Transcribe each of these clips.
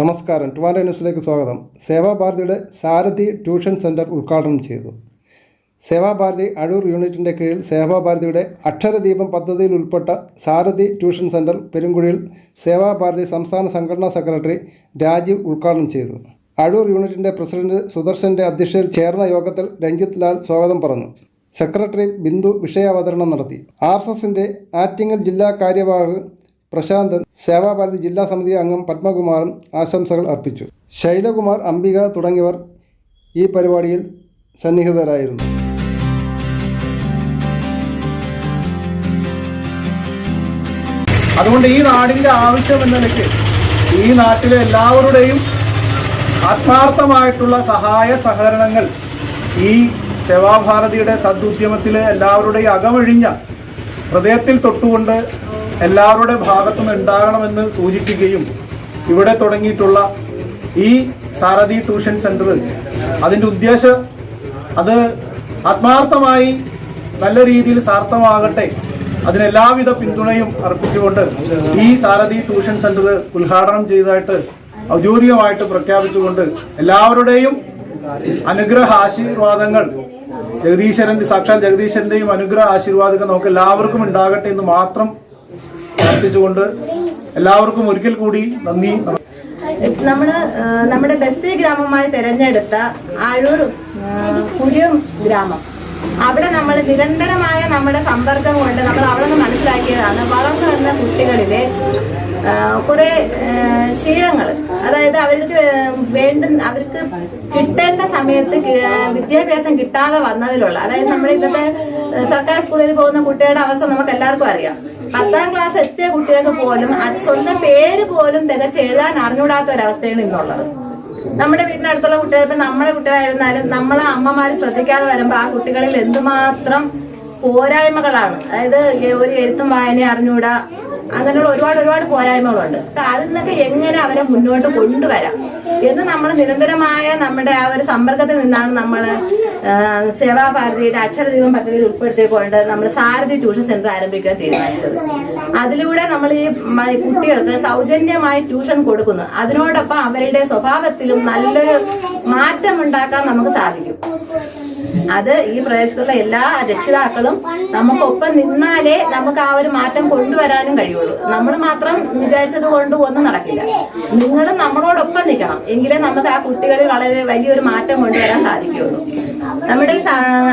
നമസ്കാരം. ട്രിവാൻഡ ന്യൂസിലേക്ക് സ്വാഗതം. സേവാഭാരതിയുടെ സാരഥി ട്യൂഷൻ സെന്റർ ഉദ്ഘാടനം ചെയ്തു. സേവാഭാരതി അടൂർ യൂണിറ്റിന്റെ കീഴിൽ സേവാഭാരതിയുടെ അക്ഷരദീപം പദ്ധതിയിൽ ഉൾപ്പെട്ട സാരഥി ട്യൂഷൻ സെന്റർ പെരുങ്കുഴിയിൽ സേവാഭാരതി സംസ്ഥാന സംഘടനാ സെക്രട്ടറി രാജീവ് ഉദ്ഘാടനം ചെയ്തു. അടൂർ യൂണിറ്റിന്റെ പ്രസിഡന്റ് സുദർശന്റെ അധ്യക്ഷതയിൽ ചേർന്ന യോഗത്തിൽ രഞ്ജിത്ത് ലാൽ സ്വാഗതം പറഞ്ഞു. സെക്രട്ടറി ബിന്ദു വിഷയാവതരണം നടത്തി. ആർ എസ് എസിന്റെ ആറ്റിങ്ങൽ ജില്ലാ കാര്യവാഹക് പ്രശാന്തൻ സേവാഭാരതി ജില്ലാ സമിതി അംഗം പത്മകുമാറും ആശംസകൾ അർപ്പിച്ചു. ശൈലകുമാർ അംബിക തുടങ്ങിയവർ ഈ പരിപാടിയിൽ സന്നിഹിതരായിരുന്നു. അതുകൊണ്ട് ഈ നാടിന്റെ ആവശ്യം എന്ന നിലയ്ക്ക് ഈ നാട്ടിലെ എല്ലാവരുടെയും ആത്മാർത്ഥമായിട്ടുള്ള സഹായ സഹകരണങ്ങൾ ഈ സേവാഭാരതിയുടെ സദുദ്യമത്തിലെ എല്ലാവരുടെയും അകമഴിഞ്ഞ ഹൃദയത്തിൽ തൊട്ടുകൊണ്ട് എല്ലാവരുടെ ഭാഗത്തും ഉണ്ടാകണമെന്ന് സൂചിപ്പിക്കുകയും ഇവിടെ തുടങ്ങിയിട്ടുള്ള ഈ സാരഥി ട്യൂഷൻ സെന്റർ അതിന്റെ ഉദ്ദേശം അത് ആത്മാർത്ഥമായി നല്ല രീതിയിൽ സാർത്ഥമാകട്ടെ. അതിനെല്ലാവിധ പിന്തുണയും അർപ്പിച്ചുകൊണ്ട് ഈ സാരഥി ട്യൂഷൻ സെന്റർ ഉദ്ഘാടനം ചെയ്തതായിട്ട് ഔദ്യോഗികമായിട്ട് പ്രഖ്യാപിച്ചുകൊണ്ട് എല്ലാവരുടെയും അനുഗ്രഹ ആശീർവാദങ്ങൾ ജഗദീശ്വരന്റെ സാക്ഷാൽ ജഗദീശ്വരന്റെയും അനുഗ്രഹ ആശീർവാദങ്ങൾ നമുക്ക് എല്ലാവർക്കും ഉണ്ടാകട്ടെ എന്ന് മാത്രം പ്രാർത്ഥിച്ചുകൊണ്ട് എല്ലാവർക്കും ഒരിക്കൽ കൂടി നന്ദി. നമ്മുടെ നമ്മുടെ ബസ്തി ഗ്രാമമായി തിരഞ്ഞെടുത്ത ആഴൂർ കുഴിയം ഗ്രാമം. അവിടെ നമ്മൾ നിരന്തരമായ നമ്മുടെ സമ്പർക്കം കൊണ്ട് നമ്മൾ അവിടെ നിന്ന് മനസ്സിലാക്കിയതാണ് വളർന്നു വന്ന കുട്ടികളിലെ കുറെ ശീലങ്ങൾ. അതായത് അവർക്ക് വേണ്ട അവർക്ക് കിട്ടേണ്ട സമയത്ത് വിദ്യാഭ്യാസം കിട്ടാതെ വന്നതിലുള്ള അതായത് നമ്മുടെ ഇന്നത്തെ സർക്കാർ സ്കൂളിൽ പോകുന്ന കുട്ടികളുടെ അവസ്ഥ നമുക്ക് എല്ലാവർക്കും അറിയാം. പത്താം ക്ലാസ് എത്തിയ കുട്ടികൾക്ക് പോലും സ്വന്തം പേര് പോലും തികച്ച് എഴുതാൻ അറിഞ്ഞൂടാത്ത ഒരവസ്ഥയാണ് ഇന്നുള്ളത്. നമ്മുടെ വീടിനടുത്തുള്ള കുട്ടികൾ ഇപ്പൊ നമ്മുടെ കുട്ടികളായിരുന്നാലും നമ്മളെ അമ്മമാര് ശ്രദ്ധിക്കാതെ വരുമ്പോ ആ കുട്ടികളിൽ എന്തുമാത്രം പോരായ്മകളാണ്. അതായത് ഒരു എഴുത്തും വായന അറിഞ്ഞൂടാ അങ്ങനെയുള്ള ഒരുപാട് ഒരുപാട് പോരായ്മകളുണ്ട്. അതിൽ നിന്നൊക്കെ എങ്ങനെ അവരെ മുന്നോട്ട് കൊണ്ടുവരാം? എന്ന് നമ്മൾ നിരന്തരമായ നമ്മുടെ ആ ഒരു സമ്പർക്കത്തിൽ നിന്നാണ് നമ്മൾ സേവാഭാരതിയുടെ അക്ഷരദീപം പദ്ധതിയിൽ ഉൾപ്പെടുത്തിക്കൊണ്ട് നമ്മൾ സാരഥി ട്യൂഷൻ സെന്റർ ആരംഭിക്കാൻ തീരുമാനിച്ചത്. അതിലൂടെ നമ്മൾ ഈ കുട്ടികൾക്ക് സൗജന്യമായി ട്യൂഷൻ കൊടുക്കുന്നു. അതിനോടൊപ്പം അവരുടെ സ്വഭാവത്തിലും നല്ലൊരു മാറ്റം ഉണ്ടാക്കാൻ നമുക്ക് സാധിക്കും. അത് ഈ പ്രദേശത്തുള്ള എല്ലാ രക്ഷിതാക്കളും നമുക്കൊപ്പം നിന്നാലേ നമുക്ക് ആ ഒരു മാറ്റം കൊണ്ടുവരാനും കഴിയുള്ളൂ. നമ്മൾ മാത്രം വിചാരിച്ചത് കൊണ്ട് ഒന്നും നടക്കില്ല. നിങ്ങളും നമ്മളോടൊപ്പം നിൽക്കണം. എങ്കിലേ നമുക്ക് ആ കുട്ടികളിൽ വളരെ വലിയൊരു മാറ്റം കൊണ്ടുവരാൻ സാധിക്കുകയുള്ളൂ. നമ്മുടെ ഈ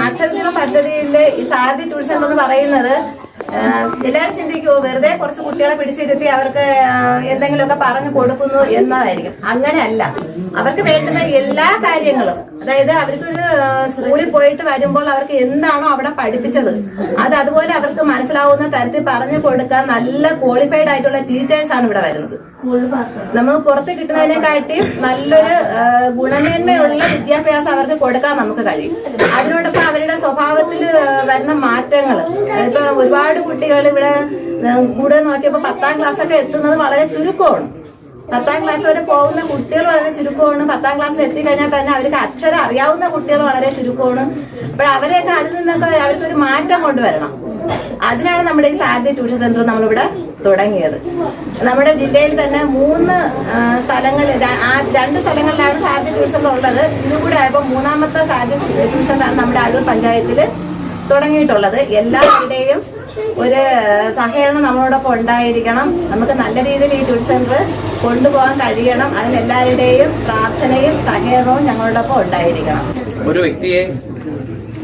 അക്ഷരദിന പദ്ധതിയിൽ ഈ സാരഥി ട്യൂഷൻ എന്ന് പറയുന്നത് എല്ലാവരും ചിന്തിക്കുമോ വെറുതെ കുറച്ച് കുട്ടികളെ പിടിച്ചിരുത്തി അവർക്ക് എന്തെങ്കിലുമൊക്കെ പറഞ്ഞു കൊടുക്കുന്നു എന്നതായിരിക്കും. അങ്ങനെയല്ല. അവർക്ക് വേണ്ടുന്ന എല്ലാ കാര്യങ്ങളും. അതായത് അവർക്ക് ഒരു സ്കൂളിൽ പോയിട്ട് വരുമ്പോൾ അവർക്ക് എന്താണോ അവിടെ പഠിപ്പിച്ചത്. അത് അതുപോലെ അവർക്ക് മനസ്സിലാവുന്ന തരത്തിൽ പറഞ്ഞു കൊടുക്കാൻ നല്ല ക്വാളിഫൈഡ് ആയിട്ടുള്ള ടീച്ചേഴ്സ് ആണ് ഇവിടെ വരുന്നത്. നമ്മൾ പുറത്ത് കിട്ടുന്നതിനെക്കാട്ടി നല്ലൊരു ഗുണമേന്മയുള്ള വിദ്യാഭ്യാസം അവർക്ക് കൊടുക്കാൻ നമുക്ക് കഴിയും. അതിനോടൊപ്പം അവരുടെ സ്വഭാവത്തിൽ വരുന്ന മാറ്റങ്ങൾ. ഇപ്പൊ ഒരുപാട് കുട്ടികൾ ഇവിടെ കൂടെ നോക്കിയപ്പോൾ പത്താം ക്ലാസ് ഒക്കെ എത്തുന്നത് വളരെ ചുരുക്കമാണ്. പത്താം ക്ലാസ് വരെ പോകുന്ന കുട്ടികൾ വളരെ ചുരുക്കമാണ്. പത്താം ക്ലാസ്സിൽ എത്തിക്കഴിഞ്ഞാൽ തന്നെ അവർക്ക് അക്ഷരം അറിയാവുന്ന കുട്ടികൾ വളരെ ചുരുക്കമാണ്. അപ്പോൾ അവരെയൊക്കെ അതിൽ നിന്നൊക്കെ അവർക്കൊരു മാറ്റം കൊണ്ടുവരണം. അതിനാണ് നമ്മുടെ ഈ സാരഥി ട്യൂഷൻ സെന്റർ നമ്മളിവിടെ തുടങ്ങിയത്. നമ്മുടെ ജില്ലയിൽ തന്നെ മൂന്ന് സ്ഥലങ്ങൾ രണ്ട് സ്ഥലങ്ങളിലാണ് സാരഥി ട്യൂഷൻ സെന്റർ ഉള്ളത്. ഇതും കൂടെ ആയപ്പോൾ മൂന്നാമത്തെ സാരഥി ട്യൂഷൻ സെന്ററാണ് നമ്മുടെ അടൂർ പഞ്ചായത്തിൽ തുടങ്ങിയിട്ടുള്ളത്. എല്ലാവരുടെയും ഒരു സഹകരണം നമ്മളോടൊപ്പം ഉണ്ടായിരിക്കണം. നമുക്ക് നല്ല രീതിയിൽ ഈ ട്യൂഷൻ സെന്റർ കൊണ്ടുപോകാൻ കഴിയണം. അതിനെല്ലാവരുടെയും പ്രാർത്ഥനയും സഹകരണവും ഞങ്ങളോടൊപ്പം ഉണ്ടായിരിക്കണം. ഒരു വ്യക്തിയെ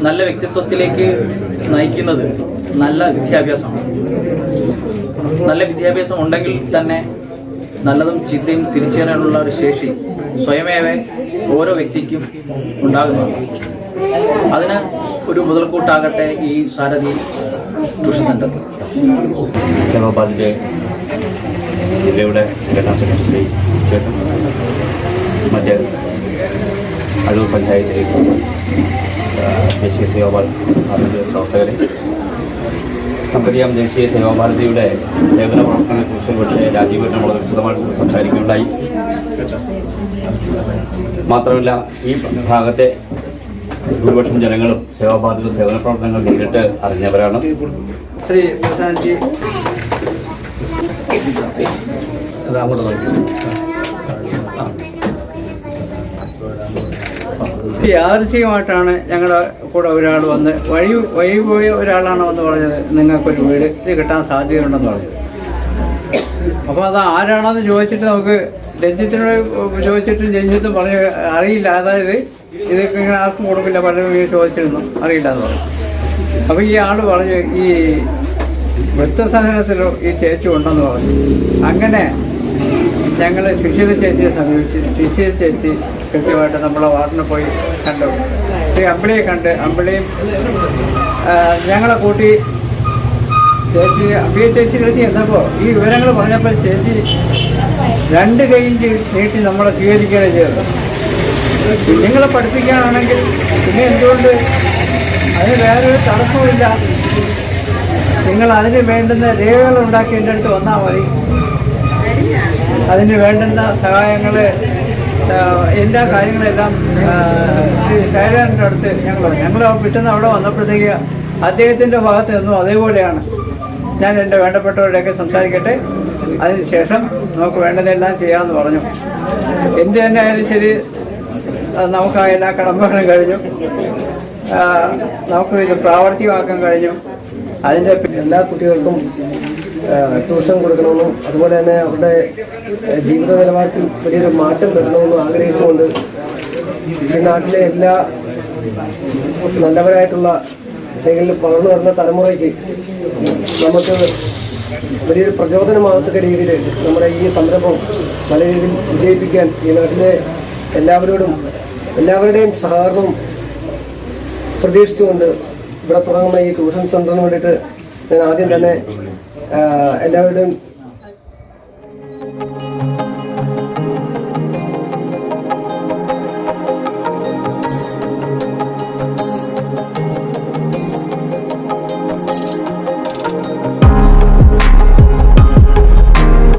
നല്ല വ്യക്തിത്വത്തിലേക്ക് നയിക്കുന്നത് നല്ല വിദ്യാഭ്യാസമാണ് നല്ല വിദ്യാഭ്യാസം ഉണ്ടെങ്കിൽ തന്നെ നല്ലതും ചീത്തയും തിരിച്ചറിയാനുള്ള ഒരു ശേഷി സ്വയമേവ ഓരോ വ്യക്തിക്കും ഉണ്ടാകുന്നതാണ്. അതിന് ഒരു മുതൽക്കൂട്ടാകട്ടെ ഈ സാരഥി ട്യൂഷൻ സെന്റർ സേവാപാലിന്റെ ജില്ലയുടെ സംഘടനാ സെക്രട്ടറി ചേട്ടൻ മറ്റ് അടൂർ പഞ്ചായത്തിലെ ദേശീയ സേവാപാൽ അതിന്റെ പ്രവർത്തകരെ നമുക്കറിയാം ദേശീയ സേവാഭാരതിയുടെ സേവന പ്രവർത്തനത്തെക്കുറിച്ച് പക്ഷേ രാജീവിനെ നമ്മൾ വിശദമായിട്ട് സംസാരിക്കുകയുണ്ടായി. മാത്രമല്ല ഈ ഭാഗത്തെ ഭൂരിപക്ഷം ജനങ്ങളും സേവാബാധിത സേവന പ്രവർത്തനങ്ങൾ നേരിട്ട് അറിഞ്ഞവരാണ്. ശ്രീ ഞങ്ങളുടെ കൂടെ ഒരാൾ വന്ന് വഴി വഴി പോയ ഒരാളാണ് വന്ന് പറഞ്ഞത് നിങ്ങൾക്കൊരു വീട് ഇത് കിട്ടാൻ സാധ്യതയുണ്ടെന്ന് പറഞ്ഞത് അപ്പോൾ അത് ആരാണെന്ന് ചോദിച്ചിട്ട് നമുക്ക് രഞ്ജിത്തിനോട് ചോദിച്ചിട്ട് രഞ്ജിത്തും പറഞ്ഞു അറിയില്ല. അതായത് ഇതൊക്കെ ഇങ്ങനെ ആർക്കും കൊടുക്കില്ല. പലരും ചോദിച്ചിരുന്നു. അറിയില്ല എന്ന് പറഞ്ഞു. അപ്പോൾ ഈ ആൾ പറഞ്ഞു ഈ വൃത്തസഹനത്തിലോ ഈ ചേച്ചി ഉണ്ടെന്ന് പറഞ്ഞു. അങ്ങനെ ഞങ്ങൾ സുശീല ചേച്ചിയെ സമീപിച്ച് സുശീല ചേച്ചി കൃത്യമായിട്ട് നമ്മളെ വാർഡിന് പോയി കണ്ടു. ശ്രീ അമ്പിളിയെ കണ്ട് അമ്പിളിയും ഞങ്ങളെ കൂട്ടി ചേച്ചി അമ്പിയ ചേച്ചി കഴിഞ്ഞ് എന്നപ്പോൾ ഈ വിവരങ്ങൾ പറഞ്ഞപ്പോൾ ചേച്ചി രണ്ട് കൈയും നീട്ടി നമ്മളെ സ്വീകരിക്കുകയാണ് ചെയ്തത് കുഞ്ഞുങ്ങളെ പഠിപ്പിക്കാനാണെങ്കിൽ പിന്നെ എന്തുകൊണ്ട്? അതിന് വേറൊരു തടസ്സമില്ല നിങ്ങൾ അതിന് വേണ്ടുന്ന രേഖകൾ ഉണ്ടാക്കി എന്റെ അടുത്ത് വന്നാൽ മതി. അതിന് വേണ്ടുന്ന സഹായങ്ങൾ എല്ലാ കാര്യങ്ങളെല്ലാം ശ്രീ ശൈലേന്ദ്രന്റെ അടുത്ത് ഞങ്ങൾ ഞങ്ങൾ പിറ്റുന്ന അവിടെ വന്നപ്പോഴത്തേക്ക് അദ്ദേഹത്തിന്റെ ഭാഗത്ത് നിന്നും അതേപോലെയാണ്. ഞാൻ എന്റെ വേണ്ടപ്പെട്ടവരുടെയൊക്കെ സംസാരിക്കട്ടെ. അതിനുശേഷം നമുക്ക് വേണ്ടതെല്ലാം ചെയ്യാമെന്ന് പറഞ്ഞു. എന്ത് തന്നെ ആയാലും ശരി നമുക്ക് എല്ലാ കടമ്പകളും കഴിഞ്ഞു. നമുക്ക് ഇത് പ്രാവർത്തികമാക്കാൻ കഴിഞ്ഞു. അതിന്റെ എല്ലാ കുട്ടികൾക്കും ട്യൂഷൻ കൊടുക്കണമെന്നും അതുപോലെ തന്നെ അവരുടെ ജീവിത നിലവാരത്തിൽ വലിയൊരു മാറ്റം വരണമെന്നും ആഗ്രഹിച്ചുകൊണ്ട് ഈ നാട്ടിലെ എല്ലാ നല്ലവരായിട്ടുള്ള അല്ലെങ്കിൽ വളർന്നു വരുന്ന തലമുറയ്ക്ക് നമുക്ക് വലിയൊരു പ്രചോദനമാകത്തക്ക രീതിയിൽ നമ്മുടെ ഈ സംരംഭം നല്ല രീതിയിൽ വിജയിപ്പിക്കാൻ ഈ നാട്ടിലെ എല്ലാവരോടും എല്ലാവരുടെയും സഹകരണവും പ്രതീക്ഷിച്ചുകൊണ്ട് ഇവിടെ തുടങ്ങുന്ന ഈ ട്യൂഷൻ സെന്ററിന് വേണ്ടിയിട്ട് ഞാൻ ആദ്യം തന്നെ എല്ലാവരുടെയും